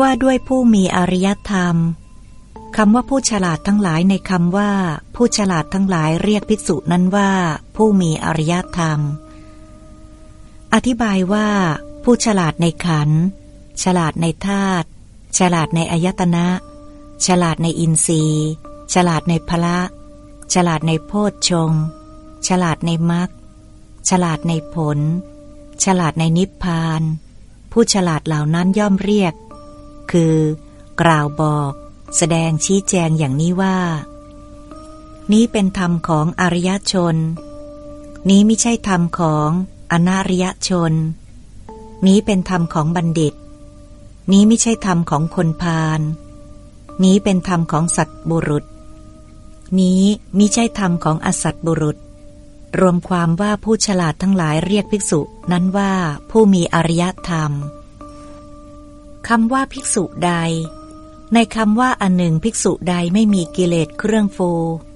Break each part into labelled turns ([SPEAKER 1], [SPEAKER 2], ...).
[SPEAKER 1] ว่าด้วยผู้มีอริยธรรมคำว่าผู้ฉลาดทั้งหลายในคำว่า ผู้ฉลาดทั้งหลายเรียกภิกษุนั้นว่า ผู้มีอริยธรรม อธิบายว่า ผู้ฉลาดในขัน ฉลาดในธาตุฉลาดในอายตนะ ฉลาดในอินทรีย์ ฉลาดในพละ ฉลาดในโพชฌงฉลาดในมรรคฉลาดในผล ฉลาดในนิพพาน ผู้ฉลาดเหล่านั้นย่อมเรียก คือ กล่าวบอก แสดงชี้แจงอย่างนี้ว่า นี้เป็นธรรมของอริยชน นี้ไม่ใช่ธรรมของอนาริยชน นี้เป็นธรรมของบัณฑิต นี้ไม่ใช่ธรรมของคนพาลนี้เป็นธรรมของสัตบุรุษ นี้มิใช่ธรรมของอสัตบุรุษ รวมความว่าผู้ฉลาดทั้งหลายเรียกภิกษุนั้นว่าผู้มีอริยธรรม คำว่าภิกษุใด ในคำว่าอันหนึ่งภิกษุใดไม่มีกิเลสเครื่องฟู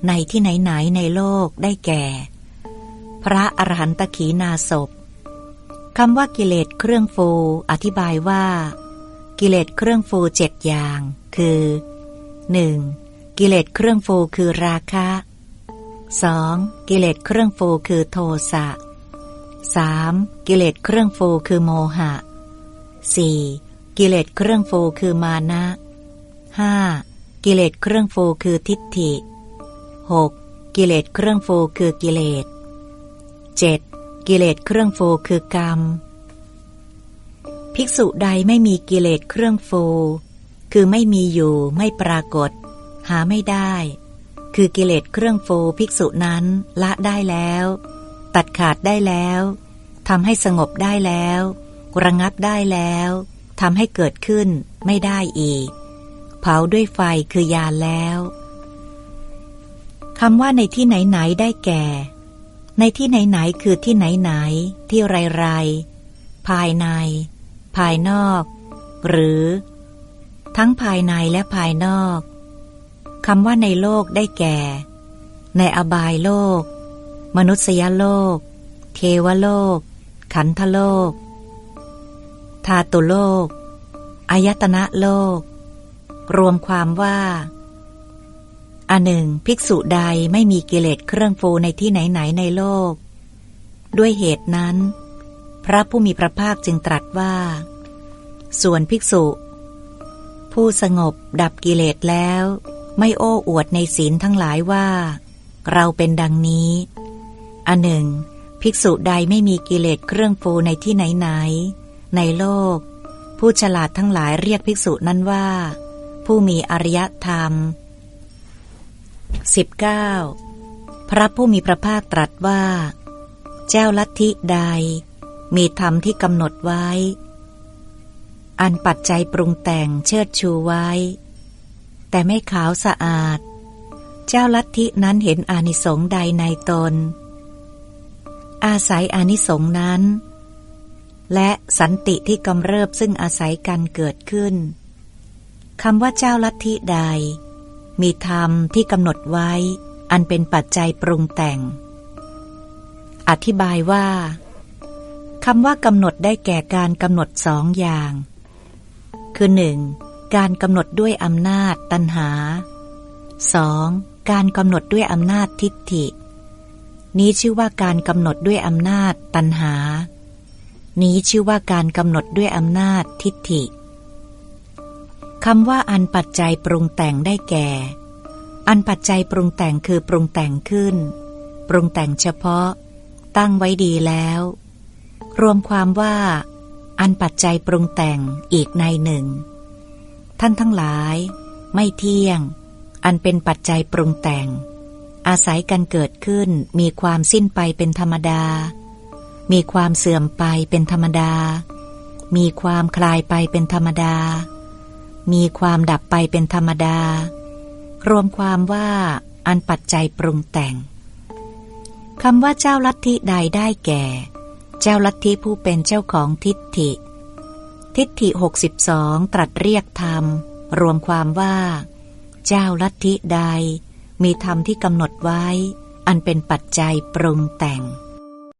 [SPEAKER 1] ในที่ไหนๆในโลกได้แก่ พระอรหันตขีนาศพคำว่ากิเลสเครื่องฟู อธิบายว่า กิเลสเครื่องฟูเจ็ดอย่าง คือ 1. กิเลสเครื่องฟูคือราคะ 2. กิเลสเครื่องฟูคือโทสะ 3. กิเลสเครื่องฟูคือโมหะ 4. กิเลสเครื่องฟูคือมานะ 5. กิเลสเครื่องฟูคือทิฏฐิ 6. กิเลสเครื่องฟูคือกิเลส 7. กิเลสเครื่องฟูคือกรรม ภิกษุใดไม่มีกิเลสเครื่องฟูคือไม่มีอยู่ไม่ปรากฏ หาไม่ได้ คือกิเลสเครื่องฟูภิกษุนั้นละได้แล้ว ตัดขาดได้แล้วทำให้สงบได้แล้ว ระงับได้แล้ว ทำให้เกิดขึ้นไม่ได้อีก เผาด้วยไฟคือยาแล้วคำว่าในที่ไหนๆได้แก่ ในที่ไหนๆคือที่ไหนๆที่ไรๆภายใน ภายนอก หรือ ทั้งภายในและภายนอกคำว่าในโลกได้แก่ ในอบายโลก มนุษยโลก เทวโลก ขันธโลก ธาตุโลก อายตนะโลก รวมความว่า อันหนึ่ง ภิกษุใดไม่มีกิเลสเครื่องฟูในที่ไหนๆในโลก ด้วยเหตุนั้น พระผู้มีพระภาคจึงตรัสว่า ส่วนภิกษุ ผู้สงบดับกิเลสแล้ว ไม่โอ้อวดในศีลทั้งหลายว่า เราเป็นดังนี้ อันหนึ่ง ภิกษุใดไม่มีกิเลสเครื่องฟูในที่ไหนไหน ในโลก ผู้ฉลาดทั้งหลายเรียกภิกษุนั้นว่า ผู้มีอริยธรรม 19. พระผู้มีพระภาคตรัสว่า เจ้าลัทธิใด มีธรรมที่กำหนดไว้ อันปัจจัยปรุงแต่งเชิดชูไว้ แต่ไม่ขาวสะอาด เจ้าลัทธินั้นเห็นอานิสงส์ใดในตน อาศัยอานิสงส์นั้น และสันติที่กำเริบซึ่งอาศัยกันเกิดขึ้นคำว่าเจ้าลัทธิใด มีธรรมที่กำหนดไว้ อันเป็นปัจจัยปรุงแต่ง อธิบายว่าคำว่ากำหนดได้แก่การกำหนดสองอย่าง คือหนึ่งการกำหนดด้วยอำนาจตัณหา 2. การกำหนดด้วยอำนาจทิฏฐิ นี้ชื่อว่าการกำหนดด้วยอำนาจตัณหา นี้ชื่อว่าการกำหนดด้วยอำนาจทิฏฐิคำว่าอันปัจจัยปรุงแต่งได้แก่ อันปัจจัยปรุงแต่งคือปรุงแต่งขึ้น ปรุงแต่งเฉพาะ ตั้งไว้ดีแล้ว รวมความว่า อันปัจจัยปรุงแต่งอีกในหนึ่ง ท่านทั้งหลาย ไม่เที่ยง อันเป็นปัจจัยปรุงแต่ง อาศัยกันเกิดขึ้นมีความสิ้นไปเป็นธรรมดา มีความเสื่อมไปเป็นธรรมดา มีความคลายไปเป็นธรรมดา มีความดับไปเป็นธรรมดา รวมความว่าอันปัจจัยปรุงแต่งคำว่าเจ้าลัทธิใดได้แก่ เจ้าลัทธิผู้เป็นเจ้าของทิฏฐิ ทิฏฐิหกสิบสองตรัสเรียกธรรม รวมความว่า เจ้าลัทธิใด มีธรรมที่กำหนดไว้ อันเป็นปัจจัยปรุงแต่ง